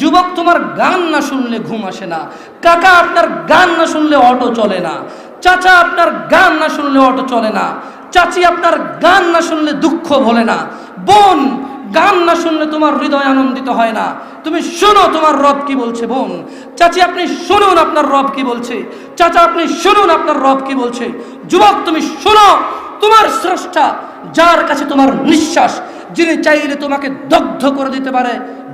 যুবক তোমার গান না শুনলে ঘুম আসে না, কাকা আপনার গান না শুনলে অটো চলে না, চাচা আপনার গান না শুনলে অটো চলে না, চাচি আপনার গান না শুনলে দুঃখ ভোলে না, বোন, গান না শুনলে তোমার হৃদয় আনন্দিত হয় না, তুমি শোনো তোমার রব কি বলছে বোন, চাচি আপনি শুনুন আপনার রব কি বলছে, চাচা আপনি শুনুন আপনার রব কি বলছে, যুবক তুমি শোনো তোমার স্রষ্টা, যার কাছে তোমার নিঃশ্বাস, যিনি চাইলে তোমাকে দগ্ধ করে দিতে পারে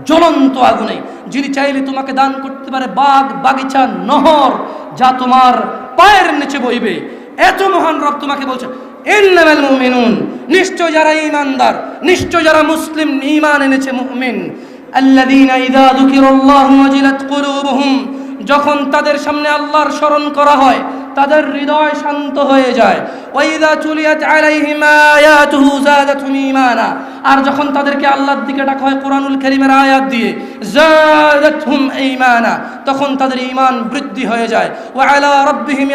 জ্বলন্ত আগুনে। যিনি চাইলে তোমাকে দান করতে পারে বাগ বাগিচা, নহর, যা তোমার পায়ের নিচে বইবে। এত মহান রব তোমাকে বলছে, ইন্নামাল মুমিনুন। নিশ্চয় যারা ঈমানদার, নিশ্চয় যারা মুসলিম, ঈমান এনেছে মুমিন। আল্লাযীনা ইযা যুকিরাল্লাহু ওয়াজিলাত যখন তাদের সামনে আল্লাহর স্মরণ করা হয়, তাদের হৃদয় শান্ত হয়ে যায়। আর যখন তাদেরকে আল্লাহর দিকে ডাকা হয় কোরআনুল কারীমের আয়াত দিয়ে তখন তাদের ঈমান বৃদ্ধি হয়ে যায়। ওয়া আলা রাব্বিহিম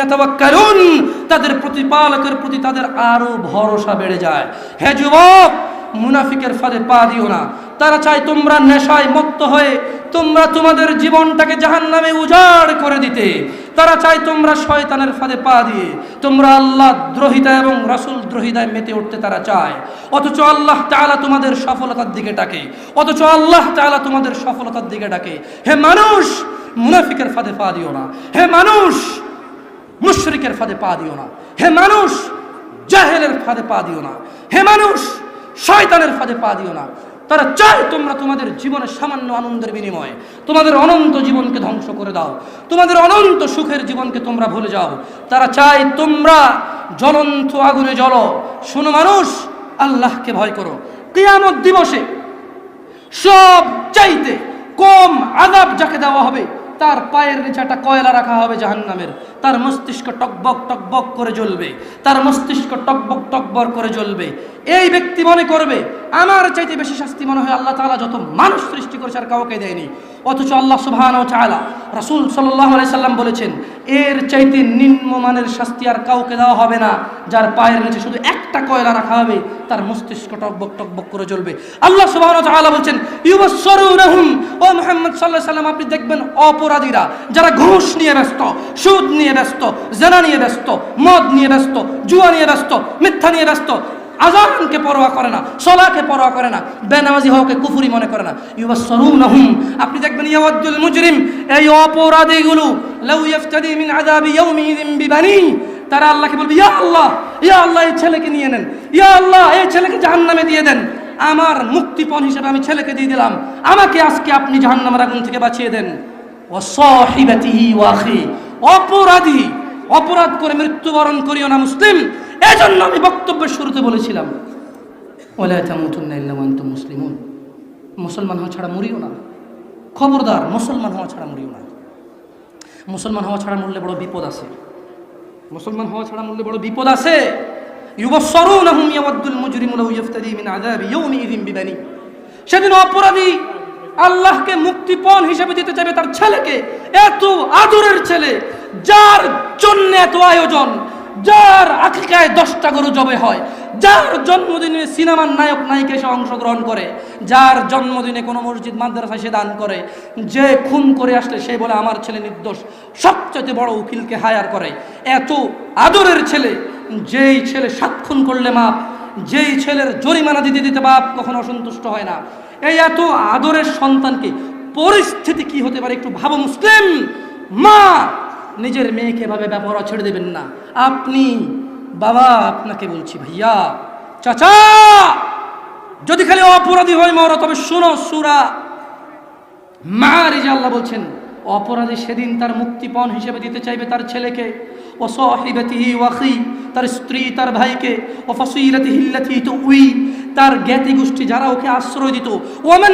তাদের প্রতিপালকের প্রতি তাদের আরও ভরসা বেড়ে যায়। হে যুবক, মুনাফিকের ফাঁদে পা দিও না। তারা চায় তোমরা নেশায় মত্ত হয়ে তোমরা তোমাদের জীবনটাকে জাহান্নামে উজাড় করে দিতে। তারা চায় তোমরা শয়তানের ফাঁদে পা দিয়ে, তোমরা আল্লাহ দ্রোহিতা এবং রাসূল দ্রোহিতায় মেতে উঠতে তারা চায়। অথচ আল্লাহ তাআলা তোমাদের সফলতার দিকে ডাকে। অথচ আল্লাহ তাআলা তোমাদের সফলতার দিকে ডাকে। হে মানুষ, মুনাফিকের ফাঁদে পা দিও না। হে মানুষ, মুশরিকের ফাঁদে পা দিও না। হে মানুষ, জাহেলের ফাঁদে পা দিও না। হে মানুষ, শয়তানের ফাঁদে পা দিও না। তারা চায় তোমরা তোমাদের জীবনের সামান্য আনন্দের বিনিময়ে তোমাদের অনন্ত জীবনকে ধ্বংস করে দাও, তোমাদের অনন্ত সুখের জীবনকে তোমরা ভুলে যাও। তারা চায় তোমরা জ্বলন্ত আগুনে জ্বলো, শোনো মানুষ, আল্লাহকে ভয় করো। কিয়ামত দিবসে সব চাইতে কম আদাব যাকে দেওয়া হবে, তার পায়ের নিচে একটা কয়লা রাখা হবে জাহান্নামের। তার মস্তিষ্ক টকবক টকবক করে জ্বলবে। তার মস্তিষ্ক টকবক টকবক করে জ্বলবে। এই ব্যক্তি মনে করবে, আমার চাইতে বেশি শাস্তি মনে হয় আল্লাহ তাআলা যত মানুষ সৃষ্টি করেছে আর কাউকে দেয়নি। অথচ আল্লাহ সুবহানাহু ওয়া তাআলা রাসূল সাল্লাল্লাহু আলাইহি সাল্লাম বলেছেন, এর চাইতে নিম্নমানের শাস্তি আর কাউকে দেওয়া হবে না। যার পায়ের নিচে শুধু একটা কয়লা রাখা হবে, তার মস্তিষ্ক টকবক টকবক করে জ্বলবে। আল্লাহ সুবহানাহু ওয়া তাআলা বলছেন, ইউবাসসিরুনহুম ও মুহাম্মদ আলাইহি সাল্লাম, আপনি দেখবেন অপরাধীরা, যারা ঘুষ নিয়ে ব্যস্ত, সুদ নিয়ে ব্যস্ত, জেনা নিয়ে ব্যস্ত, মদ নিয়ে ব্যস্ত, জুয়া নিয়ে ব্যস্ত, মিথ্যা নিয়ে ব্যস্ত, আজানকে পরোয়া করে না, সলাকে পরোয়া করে না, বেনামাজি হওয়াকে কুফুরি মনে করে না। ইউবা ইউবাসসিরুনহুম, আপনি দেখবেন ইয়াওয়াদ্দুল মুজরিম, এই অপরাধীগুলো, লাউ মিন আযাবি বিবানি, তারা আল্লাহকে বলবে, ইয়া আল্লাহ ইয়া আল্লাহ, এই ছেলেকে নিয়ে নেন, ইয়া আল্লাহ, এই ছেলেকে জাহান্নামে দিয়ে দেন, আমার মুক্তিপণ হিসেবে আমি ছেলেকে দিয়ে দিলাম, আমাকে আজকে আপনি জাহান্নামের আগুন থেকে বাঁচিয়ে দেন। ওয়াসাহিবাতিহি ওয়াখি অপরাধী, অপরাধ করে মৃত্যুবরণ করিও না মুসলিম। এজন্য আমি বক্তব্যের শুরুতে বলেছিলাম আনতুম মুসলিমুন। হওয়া ছাড়া মরিও না। খবরদার মুসলমান হওয়া ছাড়া মরিও না। মুসলমান হওয়া ছাড়া মরলে বড় বিপদ আছে। মুসলমান হওয়া ছাড়া মরলে বড় বিপদ আছে। সেদিন অপরাধী আল্লাহকে মুক্তিপণ হিসেবে দিতে চাইবে তার ছেলেকে। এত আদরের ছেলে, যার জন্য এত আয়োজন, যার আকিকায় দশটা গরু জবে হয়, যার জন্মদিনে সিনেমার নায়ক, নায়িকা এসে অংশগ্রহণ করে, যার জন্মদিনে কোনো মসজিদ মাদ্রাসায় সে দান করে, যে খুন করে আসলে সে বলে, আমার ছেলে নির্দোষ সবচেয়ে বড় উকিলকে হায়ার করে। এত আদরের ছেলে, যেই ছেলে সাত খুন করলে মাপ, যেই ছেলের জরিমানা দিতে দিতে বাপ কখনো অসন্তুষ্ট হয় না। এই এত আদরের সন্তানকে পরিস্থিতি কি হতে পারে একটু ভাবো মুসলিম? মা, নিজের মেয়েকে এভাবে ব্যবহার ছেড়ে দেবেন না। আপনি, বাবা, আপনাকে বলছি ভাইয়া, চাচা, যদি খালি অপরাধী হয় মর, তবে শোনো সুরা মা আল্লাহ বলছেন, অপরাধী সেদিন তার মুক্তিপণ হিসেবে দিতে চাইবে তার ছেলেকে, ও সহিবতিহি ওয়াখি, তার স্ত্রী, তার ভাইকে, ও ফসিলাতি হিল্লাতি তো উই তার জ্ঞাতি গোষ্ঠী যারা ওকে আশ্রয় দিত ওমেন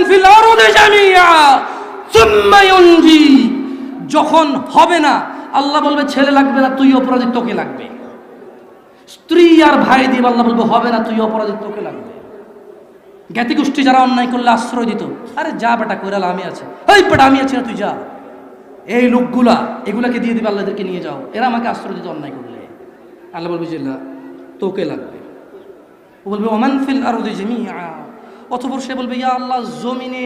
যখন হবে না, আল্লাহ বলবে, ছেলে লাগবে না, তুই অপরাধী, তোকে লাগবে। স্ত্রী আর ভাই দিয়ে আল্লাহ বলবে, হবে না, তুই অপরাধী, তোকে লাগবে। জ্ঞাতি গোষ্ঠী যারা অন্যায় করলে আশ্রয় দিত, আরে যা বেটা কইরাল আমি আছি। ওই বেটা, আমি আছি না, তুই যা। এই লোকগুলা, এগুলাকে দিয়ে দিবে আল্লাহদেরকে নিয়ে যাও। এরা আমাকে আশ্রয় দিত অন্যায় করলে। আল্লাহ বলবে না, তোকে লাগবে। ও বলবে, ওমান ফিল আর ওদের জমি অথবর সে বলবে, ইয়া আল্লাহ, জমিনে,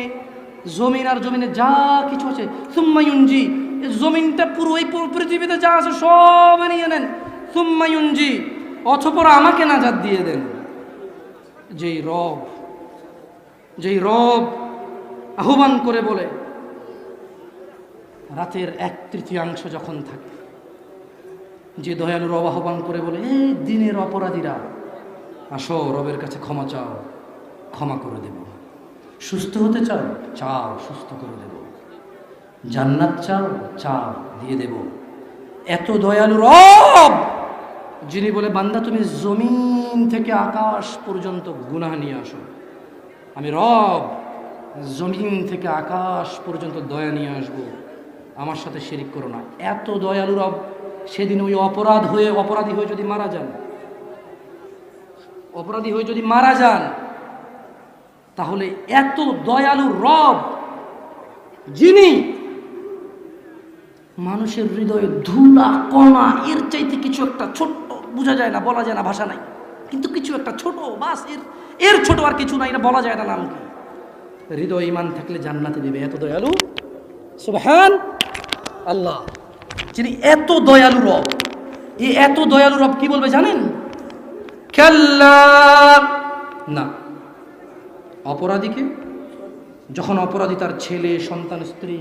জমিন আর জমিনে যা কিছু আছে সুম্মায়ুঞ্জি জমিনটা পুরো এই পৃথিবীতে যা আছে সব নিয়ে নেন সুম্মায়ুঞ্জি অথপর আমাকে নাজাদ দিয়ে দেন। যেই রব যেই রব আহ্বান করে বলে, রাতের এক তৃতীয়াংশ যখন থাকে, যে দয়ালু রব আহ্বান করে বলে এই দিনের অপরাধীরা আসো, রবের কাছে ক্ষমা চাও, ক্ষমা করে দেব। সুস্থ হতে চাও চাও, সুস্থ করে দেব। জান্নাত চাও চাও, দিয়ে দেব। এত দয়ালু রব, যিনি বলে, বান্দা, তুমি জমিন থেকে আকাশ পর্যন্ত গুনাহ নিয়ে আসো। আমি রব, জমিন থেকে আকাশ পর্যন্ত দয়া নিয়ে আসব। আমার সাথে শিরিক করো না। এত দয়ালু রব, সেদিন ওই অপরাধ হয়ে, অপরাধী হয়ে যদি মারা যান অপরাধী হয়ে যদি মারা যান, তাহলে এত দয়ালু রব যিনি মানুষের হৃদয়ে ধুলা, কণা, এর চাইতে কিছু একটা ছোট্ট, বোঝা যায় না, বলা যায় না ভাষা নাই, কিন্তু কিছু একটা ছোট, বাসের এর ছোট আর কিছু নাই না, বলা যায় না নাম কি। হৃদয় ইমান থাকলে জান্নাতে দেবে, এত দয়ালু? সুবহান আল্লাহ, যিনি এত দয়ালু রব, এই এত দয়ালু রব কি বলবে জানেন? কাল্লা। না। অপরাধীকে? যখন অপরাধী তার ছেলে, সন্তান, স্ত্রী,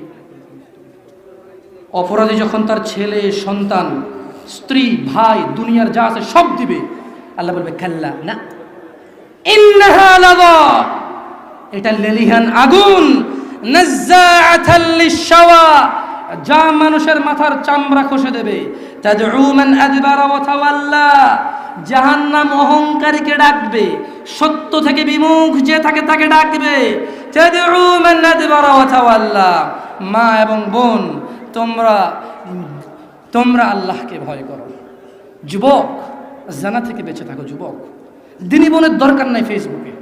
অপরাধী যখন তার ছেলে, সন্তান, স্ত্রী, ভাই, দুনিয়ার যা আছে সব দিবে, আল্লাহ বলবে, কাল্লা, না। এটা লেলিহান আগুন। যা মানুষের মাথার চামড়া খসে দেবে। তাদউ মান আদবারা ওয়া তাওয়াল্লা জাহান্নাম অহংকারীকে ডাকবে, সত্য থেকে বিমুখ যে থাকে তাকে ডাকবে। মা এবং বোন, তোমরা তোমরা আল্লাহকে ভয় করো। যুবক, জানা থেকে বেঁচে থাকো যুবক। দিনী বোনের দরকার নাই ফেসবুকে।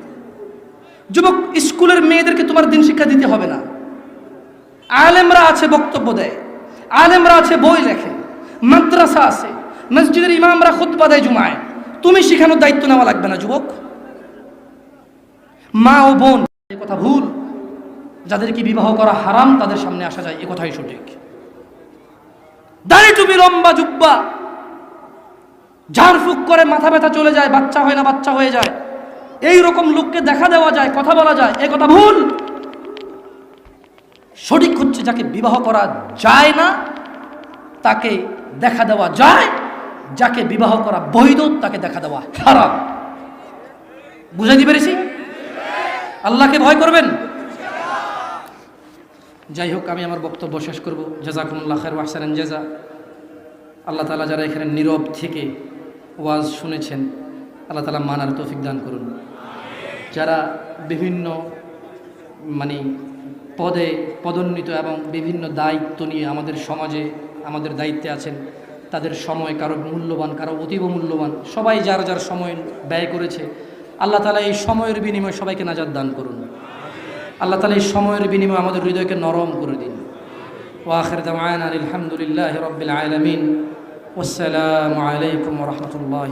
যুবক, স্কুলের মেয়েদেরকে তোমার দিন শিক্ষা দিতে হবে না। আলেমরা আছে বক্তব্য দেয়, আলেমরা আছে বই লেখে, মাদ্রাসা আছে, মসজিদের ইমামরা খুতবা দেয় জুমায়। তুমি শেখানোর দায়িত্ব নেওয়া লাগবে না, যুবক। মা ও বোন কথা ভুল। যাদেরকে বিবাহ করা হারাম, তাদের সামনে আসা যায়, এ কথাই সঠিক। দাড়ি টুপি, লম্বা জুব্বা ঝাড়ফুক করে মাথা ব্যথা চলে যায়, বাচ্চা হয় না, বাচ্চা হয়ে যায়। এই রকম লোককে দেখা দেওয়া যায়, কথা বলা যায়, এ কথা ভুল। সঠিক হচ্ছে যাকে বিবাহ করা যায় না, তাকে দেখা দেওয়া যায়। যাকে বিবাহ করা বৈধ, তাকে দেখা দেওয়া খারাপ বুঝাইতে পেরেছি? আল্লাহকে ভয় করবেন? যাই হোক, আমি আমার বক্তব্য শেষ করব। জাজাকুমুল্লাহ খের ওয়াহসান জেজা। আল্লাহ তালা যারা এখানে নীরব থেকে ওয়াজ শুনেছেন, আল্লাহ তালা মানার তৌফিক দান করুন। যারা বিভিন্ন মানে পদে পদোন্নীত এবং বিভিন্ন দায়িত্ব নিয়ে আমাদের সমাজে আমাদের দায়িত্বে আছেন তাদের সময় কারও মূল্যবান, কারও অতীব মূল্যবান, সবাই যার যার সময় ব্যয় করেছে। আল্লাহ তালা এই সময়ের বিনিময়ে সবাইকে নাজাদ দান করুন। আল্লাহ তালা এই সময়ের বিনিময়ে আমাদের হৃদয়কে নরম করে দিন। ওয়াখির দামান আলহামদুলিল্লাহ রবিল আলমিন। আসসালামু আলাইকুম রহমতুল্লাহ